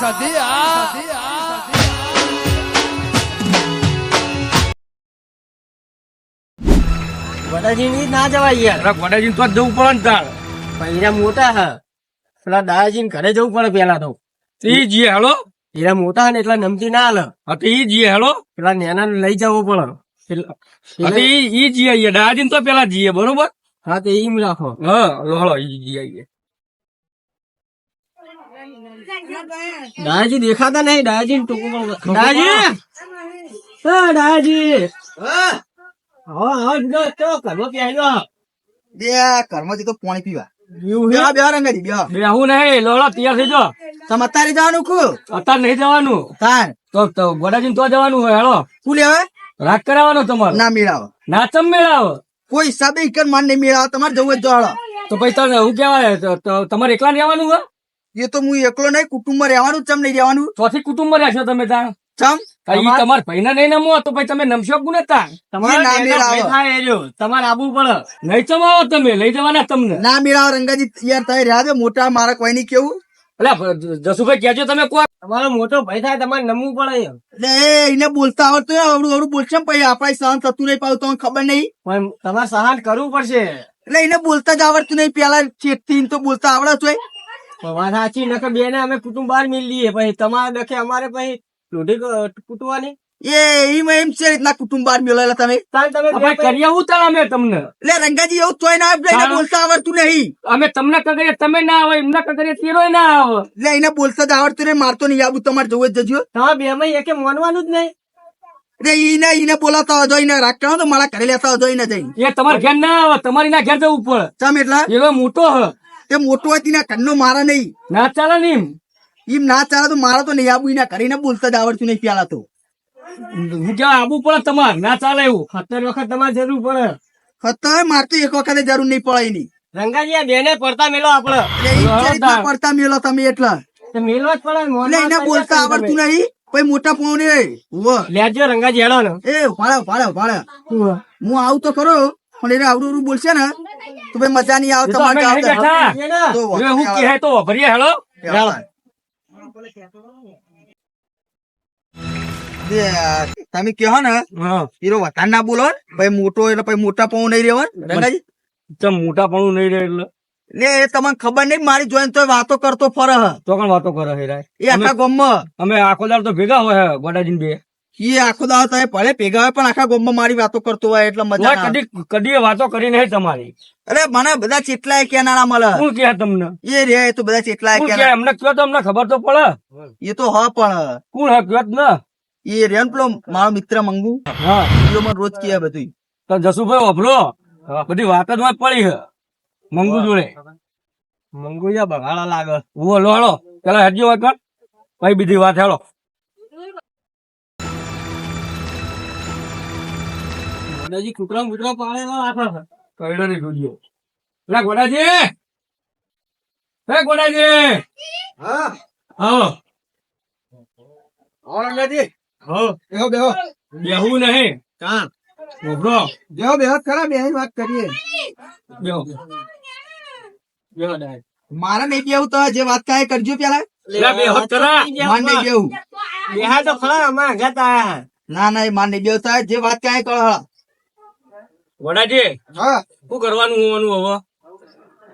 સધી આ વડાજી ના જવાય યાર. વડાજી તો જવું પડે ને તાર. પૈરા મોટા હે. પેલા દાદાજી ઘરે જવું પડે પેલા તો. તો ઈ જીએ હેલો. હીરા મોટા હે ને એટલા નમતી ના હાલ. હા તો ઈ જીએ હેલો. પેલા નેના લઈ જવો પડે. પેલા- હા તો ઈ જીએ આઈએ. દાદાજી તો પેલા જીએ બરોબર? હા તો ઈ રાખો. હા ઈ જીએ દાદાજી દેખાતા નહીં દાદાજી ને ટૂંકું પણ- દાદાજી હા. દાદાજી હા. હા જો તો ઘરમાં પહેલો બે ઘરમાંથી તો પાણી પીવા. એવું બે રંગાજી બે. બેહું નહીં લોડા તૈયાર થઈ જાઓ તમે અત્યારે જવાનું કુ અત્યારે નહીં જવાનું. તાર. તો તો ગોડાજી તો જવાનું હોય હેલો. કુ લેવા? રાગ કરાવવાનો તમારો. ના મેળાવ. નાચમ મેળાવો. કોઈ હિસાબે ઈકર માન નહીં મેળાવો તમારે જવું જ હાલો. તો પછી તમે હું કેવાય તો- તો તમારે એકલા રહેવાનું હોય? એ તો હું એકલો નહીં કુટુંબમાં રહેવાનું ચમ નહીં રહેવાનું. ચોથી કુટુંબ રહેશો તમે તાર ચમ? ઈ તમારા નહીં નમો તો પછી તમે નમશો કોને તાર તમારે. તમારે આવવું પડે ચમાવો તમે લઈ જવાના તમને. ના મેળાવ રંગાજી યાર તારે રહ્યા દે મોટા મારા કોઈ નહીં કેવું એટલે જસુભાઈ કેજો તમે કોઈ તમારો મોટો ભાઈ થાય તમારે નમવું પડે એટલે એને બોલતા આવડતું અવળું અવળું બોલશે પછી આપણે સહન થતું નહીં પાડું તમને ખબર નહીં? પણ તમારે સહન કરવું પડશે. એટલે એને બોલતા જ આવડતું નહીં પેલા ચેતથી તો બોલતા આવડે છે વાત સાચી નકર બે ને અમે કુટુંબ બહાર મિલ લઈએ પછી તમારે દખે અમારે પછી લોઢી કૂટવાની? એ એમ એમ છે રીતના કુટુંબ બહાર મેળવેલા તમે. તમે કરી આવું તાર અમે તમને. એટલે રંગાજી એવું તોય ના આવે, બોલતા આવડતું નહીં. અમે તમને કગરે તમે ના આવે એમના કગરે તેરો ના આવે. એટલે એને બોલતા જ આવડતું નહીં મારતો નહીં આબુ તમારે જવું જજો. તમારે બે માં એકે માનવાનું જ નહીં. એટલે ઈને ઈને બોલાતા હોય જોઈને રાખતા તો મારા ઘરે લેતા હોય જોઈને જઈને. એ તમારે ઘેર ના આવે તમારી ના ઘેર જવું પડે. ચમ એટલા? એવો મોટો હ. તે મોટો હોય ના કન્નો મારા નહીં. ના ચાલે ને એમ? એમ ના ચાલે તો મારા તો નહીં આબુ એના કરીને બોલતા જ આવડતું નહીં પ્યાલા તો. હું ક્યાં આબુ પડે તમારે ના ચાલે એવું. સત્તર વખત તમારે જરૂર પડે. હતા મારે તો એક વખતે જરૂર નહીં પડે એની. રંગાજી આ બેને પડતા મેલો આપડે. પડતા મેલો તમે એટલા. મેલો જ પડે એને બોલતા આવડતું નહીં પછી મોટા પોણે. લેજો રંગાજી હેડો ને. એ ભાડે ભાડે ભાડે. હું આવું તો ખરો. પણ એને આવડું આવડું બોલશે ને તો ભાઈ મજા નહીં આવે એ તો અમે તમારે નહીં બેઠા. આવતા. તો હું કહે તો ભરીએ હેલો? તમે કહો ને હા. હીરો વધારે ના બોલો ભાઈ મોટો એટલે ભાઈ મોટા પાઉં નહીં રહેવા રંગાજી મોટા પણ નહીં રહે એટલે? ને એ તમને ખબર નહીં મારી જોઈને તો વાતો કરતો ફર હ. તો પણ વાતો કરે હેરાય એ આખા ગામમાં. અમે આખો દાળ તો ભેગા હોય હે, ગોડાજીને બે. એ આખો દાવ તમે ભલે ભેગા હોય પણ આખા ગોમમાં મારી વાતો કરતો હોય એટલે મજા. કદી કદી વાતો કરી નહીં તમારી. અરે મને બધા ચેટલાય કેનારા મળે. શું કે તમને? એ રે એ તો બધા ચેટલાય એમને કયો તો અમને ખબર તો પડે. એ તો હ પણ. કોણ હ? કયો ને. એ રે પેલો મારો મિત્ર મંગુ. હા. એ મને રોજ કહે બધું તો જસુભાઈ ઓભરો બધી વાત જ પડી હે મંગુ જોડે. મંગુજા બગાડા લાગે. વો લો હેલો. પેલા હેડજો કણ પછી બીજી વાત હેલો ગોડાજી કૂતરા કૂતરા પાડેલા રાખે કઈડો નહીં જોજો પેલા ગોડાજી! હે ગોડાજી! આવો ઔરંગાજી હો. બેહો બેહો. બેહવું નહીં. કા? ઓભરો બેહો બેહો ખરા બે વાત કરીએ. બેહો. બેહો ડાય. મારે નહીં બેહું તો જે વાત કાય કરજો પેલા. પેલા બેહો તરા માન નહીં બેહું બેહા તો ખરા અમારા ઘર ના ના માન માર નહીં બેહું તો જે વાત કાય કરો હા. શું કરવાનું હોવાનું હવે?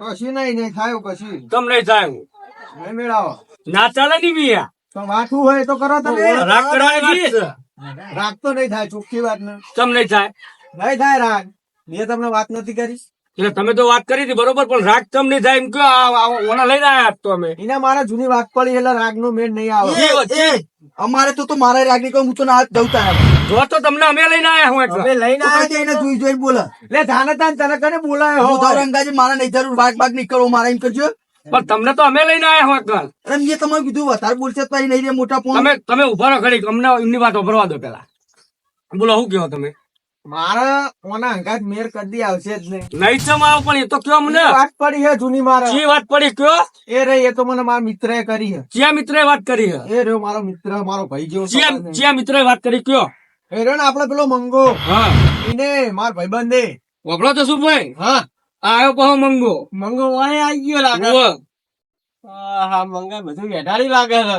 કશું નહીં નહીં થાય કશું. તમને થાય નહીં મેળાવો. ના ચાલે ની મિયા તો વાતું હોય તો કરો રાગ કરવાની વાત રાગ તો નહીં થાય ચોખ્ખી વાત ને. તમને થાય? નહીં થાય રાગ. મેં તમને વાત નથી કરી. એટલે તમે તો વાત કરી હતી બરોબર પણ રાગ તમ નહીં થાય એમ કયો આ- આ ઓના લઈને આયા તો અમે. એના મારા જૂની વાત પડી એટલે રાગ નો મેળ નહીં આવે. અમારે તો તો મારા રાગની હું તો ના જવતા જો તો તમને અમે લઈને આયા હું એટલે અમે લઈને આયા એને જોઈ જોઈ બોલે. લે ધાને તાન તને કને બોલાયો હો તો રંગાજી મારા નહીં જરૂર વાગ બાગ મારા એમ કરજો. પણ તમને તો અમે લઈને આયા હું એટલે અરે મેં તમારે કીધું વધારે બોલશે તો નહીં રે મોટા ફોન તમે તમે ઊભા રહો ખડી અમને એમની વાત ઉભરવા દો પેલા. બોલો શું કહો તમે? મારા ઓના મેર કદી આવશે જ નહીં. નહીં પણ એ તો કયો મને? વાત પડી હે જૂની મારા. વાત પડી કયો? એ રે એ તો મને મારા મિત્રએ કરી હે. વાત કરી હે? એ રહ્યો મારો મિત્ર મારો ભાઈ જેવો ચિયા મિત્રે વાત કરી કયો? એ રહ્યો ને આપડે પેલો મંગો. હા. એને માર ભાઈબંધે. વગડો તો શું ભાઈ? હા. આયો કહો મંગો. મંગો વાય આવી ગયો લાગે. હા મંગા બધું વેઢાડી લાગે છે.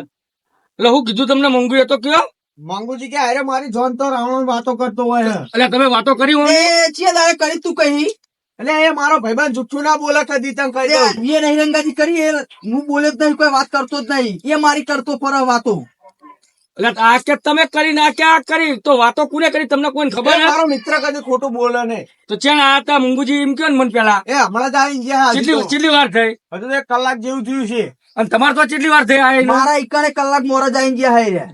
એટલે હું કીધું તમને મંગુ એ તો કયો? મંગુજી કે અરે મારી જોન તો રાવણ વાતો કરતો હોય એટલે તમે વાતો કરી હોય? એ ચિયા દાડે કરી તું કહી એટલે એ મારો ભાઈબંધ જુઠ્ઠું ના બોલે કદી તને કહી દઉં. એ નહીં રંગાજી કરી એ હું બોલે જ નહીં કોઈ વાત કરતો જ નહીં. એ મારી કરતો પર વાતો. એટલે આ કે તમે કરી ના કે આ કરી? તો વાતો કોને કરી? તમને કોઈ ખબર એ મારો મિત્ર કદી ખોટું બોલે નહીં. તો ચેન આ હતા મુંગુજી એમ કયો ને મને પેલા? એ હમણાં જ આવી ગયા કેટલી કેટલી વાર થઈ? હજુ તો એક કલાક જેવું થયું છે. અને તમારે તો કેટલી વાર થઈ? મારા એકાને કલાક મોરા આવી ગયા હે રે.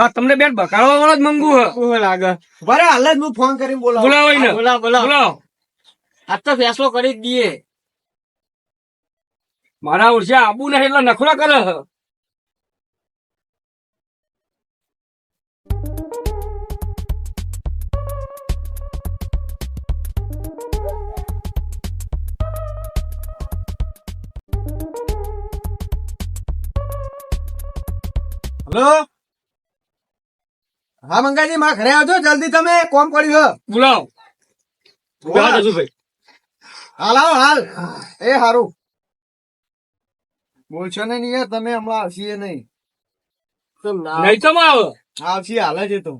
તો તમને બેન બકાડવા વાળો જ મંગુ હે. લાગે. બરે હાલ જ હું ફોન કરીને બોલાવું. બોલાવો એને. બોલાવ બોલાવ. આજ તો ફેસલો કરી જ દઈએ મારા ઉર્ષે આબુ નહીં એટલે નખરા કરે હે. હલો? હા મંગાજી માં ઘરે આવજો. જલ્દી તમે કોમ પડ્યું બોલાવો. હાલ આવો હાલ. એ હારું. બોલશો ને નહીં તમે હમણાં આવશીએ નહીં. નહીં માં આવશી હાલ જ તો.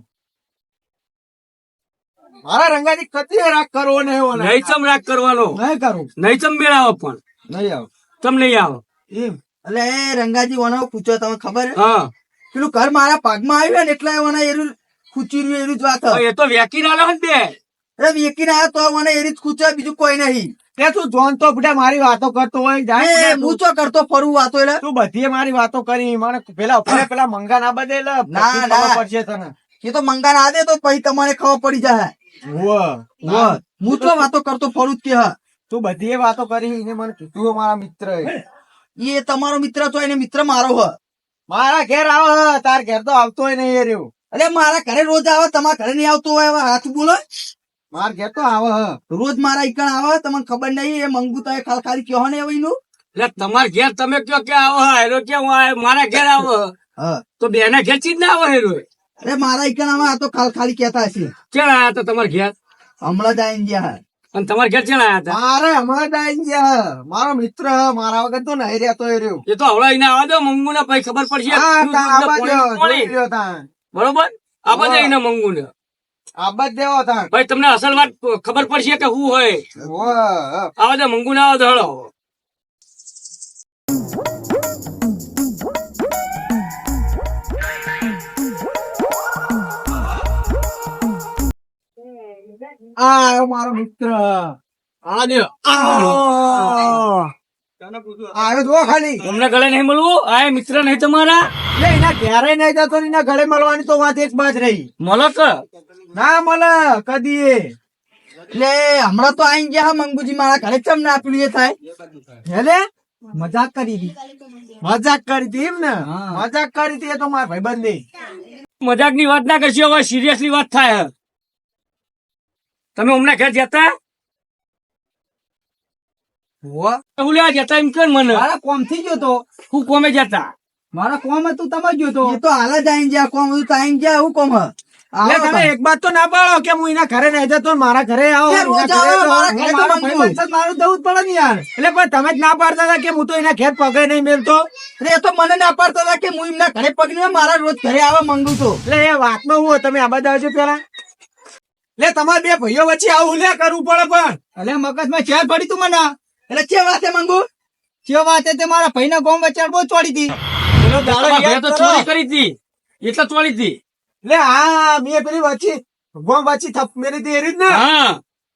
મારા રંગાજી કતી રાગ કરવો ને એવો નહીં ચમ રાગ કરવાનો? નહીં કરું. નહીં ચમ મેળાવો પણ? નહીં આવ. તમ નહીં આવો? એમ. એટલે એ રંગાજી ઓનો પૂછો તમે ખબર હા. પેલું ઘર મારા પાગમાં આવ્યું ને એટલે મને એરું ખૂચી એરું જ વાત. એ તો વેકી ના ને બે. અરે વેકીને આવ્યો તો મને એરી જ ખૂચે બીજું કોઈ નહીં. તે તું જોન તો બધા મારી વાતો કરતો હોય જાય હું તું. કરતો ફરું વાતો એટલે? તું બધી મારી વાતો કરી મને પેલા પેલા મંગા ના બધે ના, ના. પડશે તને. એ તો મંગા ના દે તો પછી તમારે ખબર પડી જાય. હું તો વાતો કરતો ફરું જ કે હા. તું બધી વાતો કરી એને મને કીધું મારા મિત્ર એ તમારો મિત્ર તો એને મિત્ર મારો હ. મારા ઘેર આવો હે, તાર ઘેર તો આવતો હોય નહીં રહ્યું. અરે મારા ઘરે રોજ આવે તમારા ઘરે નહીં આવતો હોય હવે હાથ બોલો. મારા ઘેર તો આવે હે. રોજ મારા ઈકણ આવે તમને ખબર નહીં એ મંગુ તો એ ખાલી ખાલી કયો ને એવું એટલે તમારા ઘેર તમે કયો કે આવો એનો કે હું મારા ઘેર આવો હા. તો બેના ઘેર ચીજ ના આવે એનો અરે મારા ઈકણ આવે આ તો ખાલી ખાલી કેતા હશે. ક્યાં આયા તો તમારા ઘેર? હમણાં જ આઈ ગયા. અને તમારા ઘેર ક્યાં આયા હતા? અરે હમણાં ડાઈન ગયા. મારો મિત્ર મારા વગર તો નહીં રહેતો એ રહ્યો. એ તો હવડા એને આવા દો મંગુ ને પછી ખબર પડશે. હા, આબા. બરોબર? આ બધા એને મંગુ ને આબા દેવો તા. ભાઈ તમને અસલ વાત ખબર પડશે કે શું હોય? હે. આવા દે મંગુ ના આવો તો આ મારો મિત્ર. આવ્યો જુઓ ખાલી. તમને ગળે નહીં મળવું? આ મિત્ર નહીં તમારા? એના ઘેરે નહીં જતો ને એના ગળે મળવાની તો વાત એક બાજ રહી. મળો કે ના મળે કદી એટલે હમણાં તો આઈ ગયા હે મંગુજી મારા ઘરે ચમ ના પેલું એ થાય હેલે મજાક કરી હતી મજાક કરી હતી એમ ને? હા. મજાક કરી હતી એ તો મારા ભાઈબંધ બંધ મજાકની વાત ના કરશો હવે સિરિયસલી વાત થાય તમે હમણાં ઘેર જતા? હું લેવા જતા એમ કે મને. મારા કોમથી ગયો તો? હું કોમે જતા? મારા કોમ હતું તમે ગયો તો? તો હાલ જ આવીને ગયા કોમ હતું તો ગયા હું? કોમ તમે એક બાત તો ના પાડો કે હું એના ઘરે નહીં જતો મારા ઘરે આવો. મારા પડે ને યાર. એટલે પણ તમે જ ના પાડતા હતા કે હું તો એના ઘેર પગે નહીં મેળતો એ તો મને ના પાડતા હતા કે હું એમના ઘરે પગ મારા રોજ ઘરે આવે માંગુ છું. એટલે એ વાતમાં હું તમે આ બધા આવજો પેલા લે તમારે બે ભાઈઓ વચ્ચે આવું લે કરવું પડે પણ. એટલે મગજમાં ચેર પડી તું મને. એટલે કે વાત મંગુ? કે વાત તે મારા ભાઈના ગોમ વચ્ચે બહુ ચોડી હતી એનો દાડો તો ચોરી કરી હતી એટલે ચોડી હતી લે હા મેં પેલી વચ્ચે ગોમ વચ્ચે થપ મેરી હતી એરી જ ને. હા.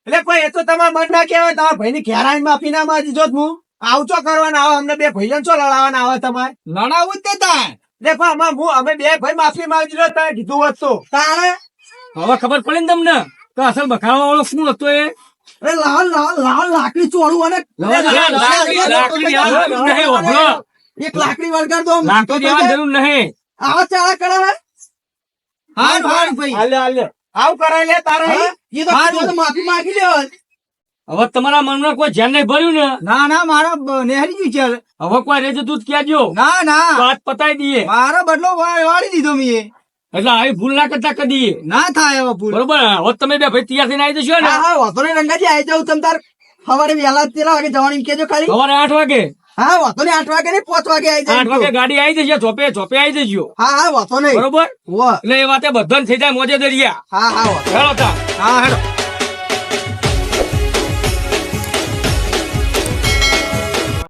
એટલે કોઈ એ તો તમારે મન ના કહેવાય તમારા ભાઈ ની ઘેરાઈ માફી ના માં જો હું. આવચો કરવાના આવે અમને બે ભાઈઓ છો લડાવવાના આવે તમારે. લડાવું જ તે તા દેખો હું અમે બે ભાઈ માફી માંગી લો તમે કીધું હોત તારે હવે ખબર પડે ને તમને તો અસલ બખાડવા વાળો શું હતો એ? અરે લાલ લાલ લાલ લાકડી ચોળું અને. એક લાકડી વળગાર દો લાકડી દેવા જરૂર નહીં. આવા ચાળા કરે હે હાલ હાર ભાઈ. હાલ હાલ. આવું કરાય લે તારે. એ તો હાલ. તો માફી માંગી લ્યો. હવે તમારા મનમાં કોઈ ધ્યાન નહીં ભર્યું ને? ના ના મારા નેહરી ગયું છે. હવે કોઈ રેજો તું જ કહેજો ના ના. હાથ પતાવી દઈએ. મારો બદલો વા- વાળી દીધો મીએ એટલે આવી ભૂલ ના કરતા કદી. ના થાય હવે ભૂલ. બરોબર? હવે તમે બે ભાઈ તૈયાર થઈને આવી જશો ને. હા વાતો નહીં રંગાજી આવી જાઉં તમ તાર. સવારે વહેલા તેલા વાગે જવાની કેજો ખાલી. સવારે આઠ વાગે? હા વાતો નહીં આઠ વાગે નહીં પાંચ વાગે આવી આઠ વાગે ગાડી આવી જશે ચોપે ચોપે આવી જજો હા હા વાતો નહીં. બરોબર. એટલે એ વાતે બધાને થઈ જાય મોજે દરિયા. હા હા. હેલો તા. હા હેડો